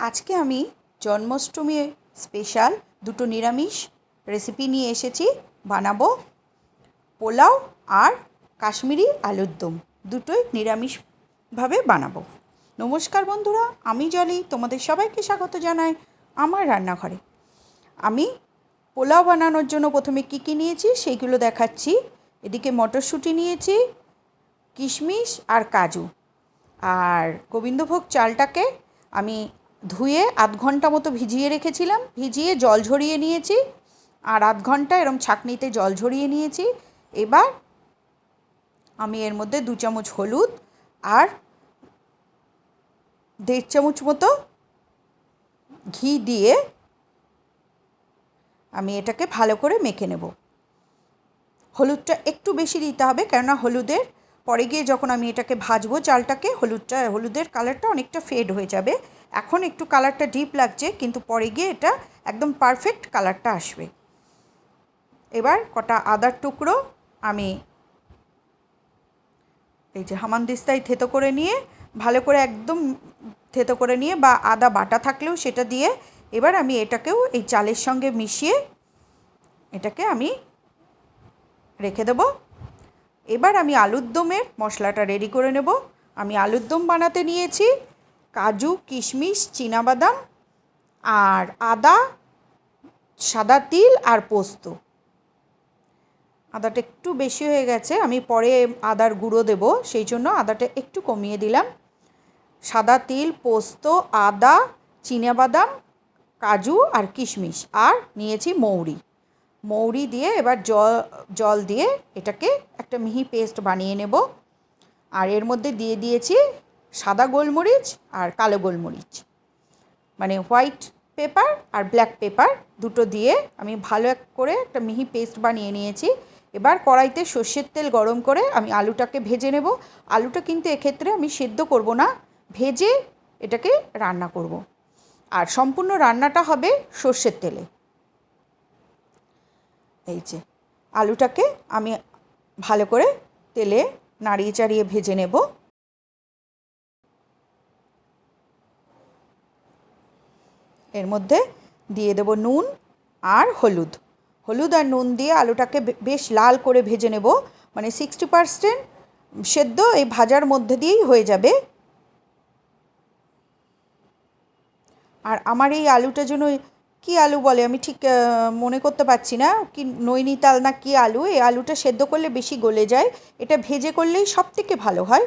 আজকে আমি জন্মাষ্টমী স্পেশাল দুটো নিরামিষ রেসিপি নিয়ে এসেছি। বানাবো পোলাও আর কাশ্মীরি আলুর দম। দুটোই নিরামিষভাবে বানাবো। নমস্কার বন্ধুরা, আমি জলি, তোমাদের সবাইকে স্বাগত জানাই আমার রান্নাঘরে। আমি পোলাও বানানোর জন্য প্রথমে কী কী নিয়েছি সেইগুলো দেখাচ্ছি। এদিকে মটরশুঁটি নিয়েছি, কিশমিশ আর কাজু। আর গোবিন্দভোগ চালটাকে আমি ধুয়ে আধ ঘণ্টা মতো ভিজিয়ে রেখেছিলাম। ভিজিয়ে জল ঝরিয়ে নিয়েছি। আর আধ ঘণ্টা এরম ছাঁকনিতে জল ঝরিয়ে নিয়েছি। এবার আমি এর মধ্যে দু চামচ হলুদ আর দেড় চামচ মতো ঘি দিয়ে আমি এটাকে ভালো করে মেখে নেব। হলুদটা একটু বেশি দিতে হবে কেননা হলুদের পরে গিয়ে যখন আমি এটাকে ভাজবো, চালটাকে হলুদটা, হলুদের কালারটা অনেকটা ফেড হয়ে যাবে। এখন একটু কালারটা ডিপ লাগছে, কিন্তু পরে গিয়ে এটা একদম পারফেক্ট কালারটা আসবে। এবার কটা আদার টুকরো আমি এই যে হামানদিস্তায় থেতো করে নিয়ে, ভালো করে একদম থেতো করে নিয়ে বা আদা বাটা থাকলেও সেটা দিয়ে এবার আমি এটাকেও এই চালের সঙ্গে মিশিয়ে এটাকে আমি রেখে দেবো। এবার আমি আলুর দমের মশলাটা রেডি করে নেব। আমি আলুর দম বানাতে নিয়েছি। কাজু, কিশমিশ বাদাম আর আদা, সাদা তিল আর পোস্ত। আদাটা একটু বেশি হয়ে গেছে, আমি পরে আদার গুঁড়ো দেব, সেই জন্য আদাটা একটু কমিয়ে দিলাম। সাদা তিল, পোস্ত, আদা বাদাম কাজু আর কিশমিশ আর নিয়েছি মৌরি। মৌরি দিয়ে এবার জল জল দিয়ে এটাকে একটা মিহি পেস্ট বানিয়ে নেব। আর এর মধ্যে দিয়ে দিয়েছি সাদা গোলমরিচ আর কালো গোলমরিচ। মানে হোয়াইট পেপার আর ব্ল্যাক পেপার দুটো দিয়ে আমি ভালো এক করে একটা মিহি পেস্ট বানিয়ে নিয়েছি। এবার কড়াইতে সর্ষের তেল গরম করে আমি আলুটাকে ভেজে নেব। আলুটা কিন্তু এক্ষেত্রে আমি সেদ্ধ করব না, ভেজে এটাকে রান্না করব। আর সম্পূর্ণ রান্নাটা হবে সর্ষের তেলে। এই যে, আলুটাকে আমি ভালো করে তেলে নাড়িয়ে চাড়িয়ে ভেজে নেব। এর মধ্যে দিয়ে দেব নুন আর হলুদ। হলুদ আর নুন দিয়ে আলুটাকে বেশ লাল করে ভেজে নেব। মানে সিক্সটি পারসেন্ট সেদ্ধ এই ভাজার মধ্যে দিয়েই হয়ে যাবে। আর আমার এই আলুটা জন্য কী আলু বলে? আমি ঠিক মনে করতে পারছি না। কি নৈনিতাল না কি আলু? এই আলুটা সেদ্ধ করলে বেশি গলে যায়। এটা ভেজে করলেই সব থেকে ভালো হয়।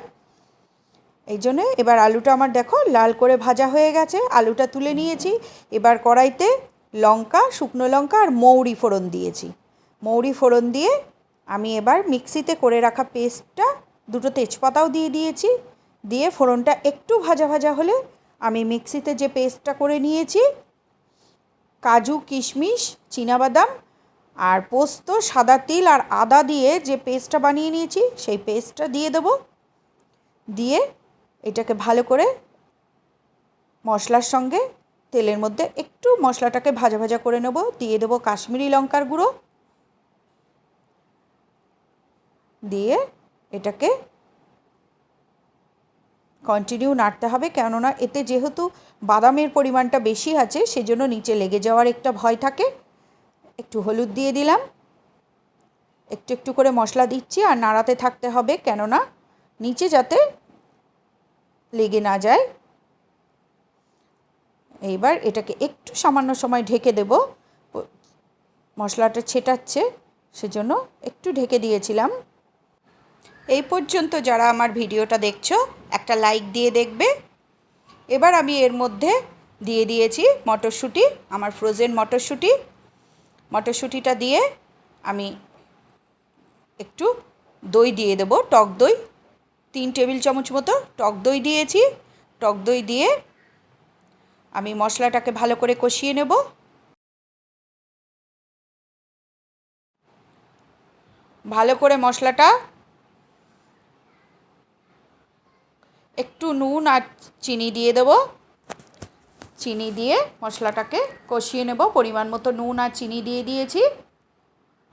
এই জন্যে এবার আলুটা আমার দেখো লাল করে ভাজা হয়ে গেছে। আলুটা তুলে নিয়েছি। এবার কড়াইতে লঙ্কা, শুকনো লঙ্কা আর মৌরি ফোড়ন দিয়েছি। মৌরি ফোড়ন দিয়ে আমি এবার মিক্সিতে করে রাখা পেস্টটা দুটো তেজপাতাও দিয়ে দিয়েছি। দিয়ে ফোড়নটা একটু ভাজা ভাজা হলে আমি মিক্সিতে যে পেস্টটা করে নিয়েছি, কাজু, কিশমিশ বাদাম আর পোস্ত, সাদা তিল আর আদা দিয়ে যে পেস্টটা বানিয়ে নিয়েছি, সেই পেস্টটা দিয়ে দেবো। দিয়ে এটাকে ভালো করে মশলার সঙ্গে তেলের মধ্যে একটু মশলাটাকে ভাজা ভাজা করে নেব। দিয়ে দেবো কাশ্মীরি লঙ্কার গুঁড়ো। দিয়ে এটাকে কন্টিনিউ নাড়তে হবে। কেননা এতে যেহেতু বাদামের পরিমাণটা বেশি আছে, সেজন্য নিচে লেগে যাওয়ার একটা ভয় থাকে। একটু হলুদ দিয়ে দিলাম। একটু একটু করে মশলা দিচ্ছি আর নাড়াতে থাকতে হবে। কেননা নিচে যাতে লেগে না যায়। এইবার এটাকে একটু সামান্য সময় ঢেকে দেব। মশলাটা ছেটাচ্ছে, সেজন্য একটু ঢেকে দিয়েছিলাম। এই পর্যন্ত যারা আমার ভিডিওটা দেখছ, একটা লাইক দিয়ে দেখবে। এবার আমি এর মধ্যে দিয়ে দিয়েছি মটরশুঁটি, আমার ফ্রোজেন মটরশুঁটি। মটরশুঁটিটা দিয়ে আমি একটু দই দিয়ে দেবো, টক দই। তিন টেবিল চামচ মতো টক দই দিয়েছি। টক দই দিয়ে আমি মশলাটাকে ভালো করে কষিয়ে নেব। ভালো করে মশলাটা একটু নুন আর চিনি দিয়ে দেবো। চিনি দিয়ে মশলাটাকে কষিয়ে নেব। পরিমাণ মতো নুন আর চিনি দিয়ে দিয়েছি।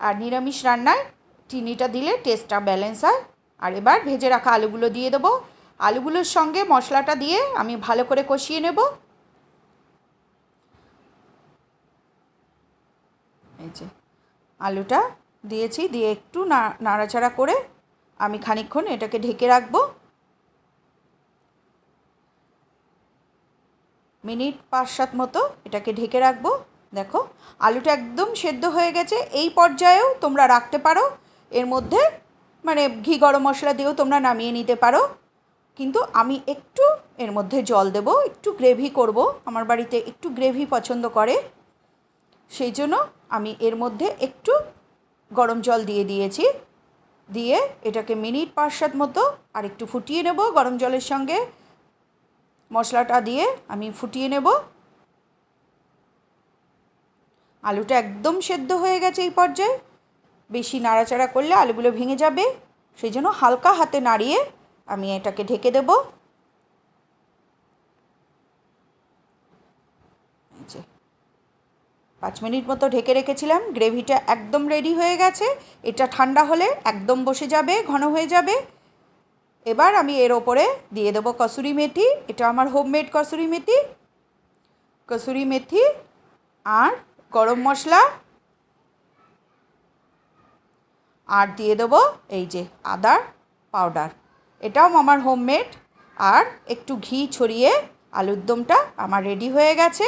আর নিরামিষ রান্নায় চিনিটা দিলে টেস্টটা ব্যালেন্স হয়। আর এবার ভেজে রাখা আলুগুলো দিয়ে দেবো। আলুগুলোর সঙ্গে মশলাটা দিয়ে আমি ভালো করে কষিয়ে নেব। এই যে, আলুটা দিয়েছি, দিয়ে একটু নাড়াচাড়া করে আমি খানিক্ষণ এটাকে ঢেকে রাখব। মিনিট পাঁচ সাত মতো এটাকে ঢেকে রাখব। দেখো, আলুটা একদম সেদ্ধ হয়ে গেছে। এই পর্যায়েও তোমরা রাখতে পারো। এর মধ্যে মানে ঘি গরম মশলা দিয়েও তোমরা নামিয়ে নিতে পারো। কিন্তু আমি একটু এর মধ্যে জল দেব, একটু গ্রেভি করব। আমার বাড়িতে একটু গ্রেভি পছন্দ করে। সেই জন্য আমি এর মধ্যে একটু গরম জল দিয়ে দিয়েছি। দিয়ে এটাকে মিনিট পাঁচ সাত মতো আর একটু ফুটিয়ে নেব গরম জলের সঙ্গে। মশলাটা দিয়ে আমি ফুটিয়ে নেব। আলুটা একদম সেদ্ধ হয়ে গেছে এই পর্যায়ে। বেশি নাড়াচাড়া করলে আলুগুলো ভেঙে যাবে। সেই জন্য হালকা হাতে নাড়িয়ে আমি এটাকে ঢেকে দেব। পাঁচ মিনিট মতো ঢেকে রেখেছিলাম, গ্রেভিটা একদম রেডি হয়ে গেছে। এটা ঠান্ডা হলে একদম বসে যাবে, ঘন হয়ে যাবে। এবার আমি এর ওপরে দিয়ে দেবো কসুরি মেথি। এটা আমার হোমমেড কসুরি মেথি। কসুরি মেথি আর গরম মশলা আর দিয়ে দেবো এই যে আদার পাউডার। এটাও আমার হোমমেড। আর একটু ঘি ছড়িয়ে আলুর দমটা আমার রেডি হয়ে গেছে।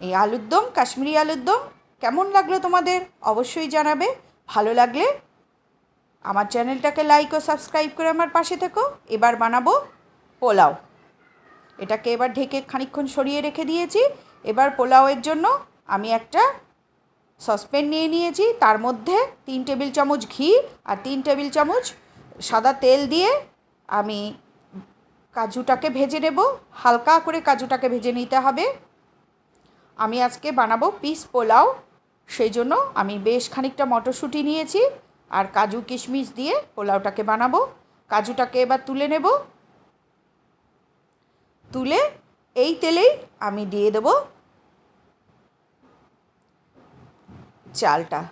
এই আলুর দম, কাশ্মীরি আলুর দম কেমন লাগল তোমাদের অবশ্যই জানাবে। ভালো লাগলে আমার চ্যানেলটাকে লাইক ও সাবস্ক্রাইব করে আমার পাশে থেকো। এবার বানাবো পোলাও। এটাকে এবার ঢেকে খানিকক্ষণ সরিয়ে রেখে দিয়েছি। এবার পোলাওয়ের জন্য আমি একটা সসপ্যান নিয়ে নিয়েছি। তার মধ্যে তিন টেবিল চামচ ঘি আর তিন টেবিল চামচ সাদা তেল দিয়ে আমি কাজুটাকে ভেজে নেব। হালকা করে কাজুটাকে ভেজে নিতে হবে। আমি আজকে বানাবো পিস পোলাও। সেই জন্য আমি বেশ খানিকটা মটরশুঁটি নিয়েছি আর কাজু কিশমিশ দিয়ে পোলাওটাকে বানাবো। কাজুটাকে এবার তুলে নেব। তুলে এই তেলেই আমি দিয়ে দেব চালটা।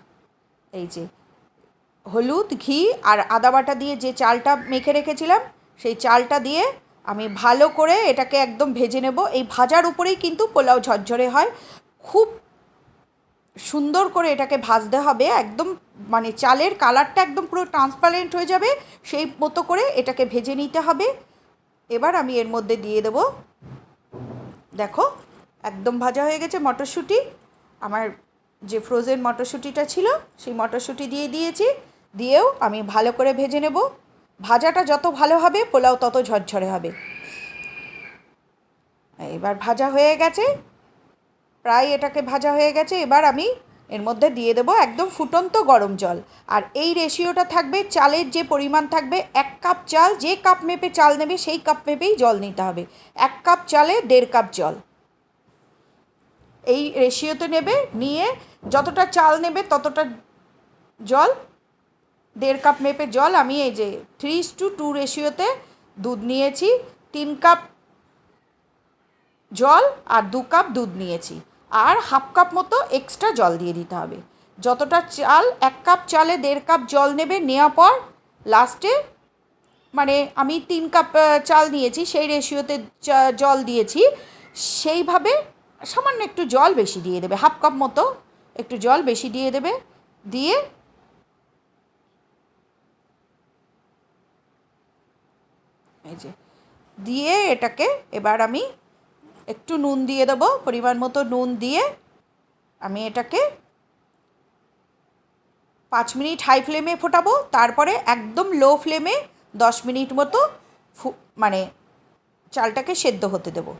এই যে, হলুদ, ঘি আর আদা বাটা দিয়ে যে চালটা মেখে রেখেছিলাম, সেই চালটা দিয়ে আমি ভালো করে এটাকে একদম ভেজে নেব। এই ভাজার উপরেই কিন্তু পোলাও ঝরঝরে হয়। খুব সুন্দর করে এটাকে ভাজতে হবে। একদম মানে চালের কালারটা একদম পুরো ট্রান্সপারেন্ট হয়ে যাবে। সেই মতো করে এটাকে ভেজে নিতে হবে। এবার আমি এর মধ্যে দিয়ে দেবো। দেখো, একদম ভাজা হয়ে গেছে মটরশুঁটি। আমার যে ফ্রোজেন মটরশুঁটিটা ছিল, সেই মটরশুঁটি দিয়ে দিয়েছি। দিয়েও আমি ভালো করে ভেজে নেব। ভাজাটা যত ভালো হবে, পোলাও তত ঝরঝরে হবে। এবার ভাজা হয়ে গেছে। প্রায় এটাকে ভাজা হয়ে গেছে। এবার আমি এর মধ্যে দিয়ে দেবো একদম ফুটন্ত গরম জল। আর এই রেশিওটা থাকবে, চালের যে পরিমাণ থাকবে, এক কাপ চাল, যে কাপ মেপে চাল নেবে, সেই কাপ মেপেই জল নিতে হবে। এক কাপ চালে দেড় কাপ জল। এই রেশিওতে নেবে, নিয়ে যতটা চাল নেবে ততটা জল, দেড় কাপ মেপে জল, আমি এই যে থ্রি টু টু রেশিওতে দুধ নিয়েছি, তিন কাপ জল আর দু কাপ দুধ নিয়েছি। আর হাফ কাপ মতো এক্সট্রা জল দিয়ে দিতে হবে। যতটা চাল, এক কাপ চালে দেড় কাপ জল নেবে, নেওয়ার পর লাস্টে মানে আমি তিন কাপ চাল নিয়েছি, সেই রেশিওতে জল দিয়েছি। সেইভাবে সামান্য একটু জল বেশি দিয়ে দেবে, হাফ কাপ মতো একটু জল বেশি দিয়ে দেবে, দিয়ে এই যে, দিয়ে এটাকে এবার আমি একটু নুন দিয়ে দেবো, পরিমাণ মতো নুন দিয়ে আমি এটাকে পাঁচ মিনিট হাই ফ্লেমে ফোটাবো, তারপরে একদম লো ফ্লেমে দশ মিনিট মতো মানে চালটাকে সেদ্ধ হতে দেবো।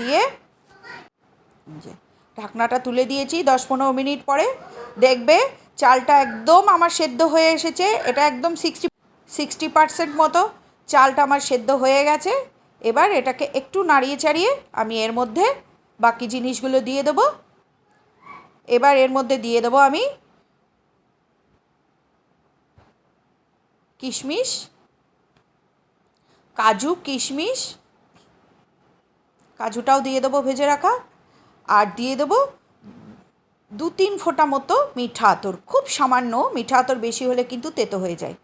দিয়ে ঢাকনাটা তুলে দিয়েছি দশ পনেরো মিনিট পরে। দেখবে চালটা একদম আমার সেদ্ধ হয়ে এসেছে। এটা একদম সিক্সটি সিক্সটি পার্সেন্ট মতো চালটা আমার সেদ্ধ হয়ে গেছে। এবার এটাকে একটু নাড়িয়ে চাড়িয়ে আমি এর মধ্যে বাকি জিনিসগুলো দিয়ে দেবো। এবার এর মধ্যে দিয়ে দেবো আমি কিশমিশ, কাজু কিশমিশ কাজুটাও দিয়ে দেবো ভেজে রাখা, আর দিয়ে দেবো দু তিন ফোঁটা মতো মিঠা আতর। খুব সামান্য মিঠা আতর বেশি হলে কিন্তু তেতো হয়ে যায়।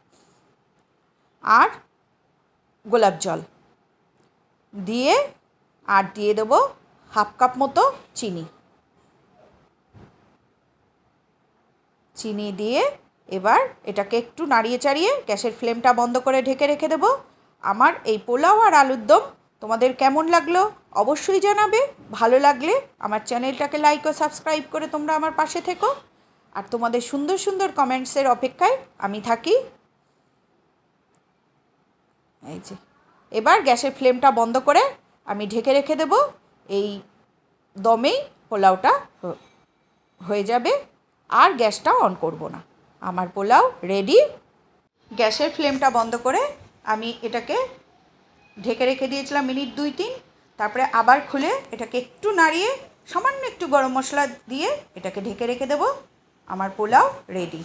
আর গোলাপ জল দিয়ে, আর দিয়ে দেবো হাফ কাপ মতো চিনি। চিনি দিয়ে এবার এটাকে একটু নাড়িয়ে চাড়িয়ে গ্যাসের ফ্লেমটা বন্ধ করে ঢেকে রেখে দেবো। আমার এই পোলাও আর আলুর দম তোমাদের কেমন লাগল অবশ্যই জানাবে। ভালো লাগলে আমার চ্যানেলটাকে লাইক ও সাবস্ক্রাইব করে তোমরা আমার পাশে থেকো। আর তোমাদের সুন্দর সুন্দর কমেন্টসের অপেক্ষায় আমি থাকি। এই যে, এবার গ্যাসের ফ্লেমটা বন্ধ করে আমি ঢেকে রেখে দেবো। এই দমেই পোলাওটা হয়ে যাবে। আর গ্যাসটা অন করব না। আমার পোলাও রেডি গ্যাসের ফ্লেমটা বন্ধ করে আমি এটাকে ঢেকে রেখে দিয়েছিলাম মিনিট দুই তিন, তারপরে আবার খুলে এটাকে একটু নাড়িয়ে, সামান্য একটু গরম মশলা দিয়ে এটাকে ঢেকে রেখে দেবো। আমার পোলাও রেডি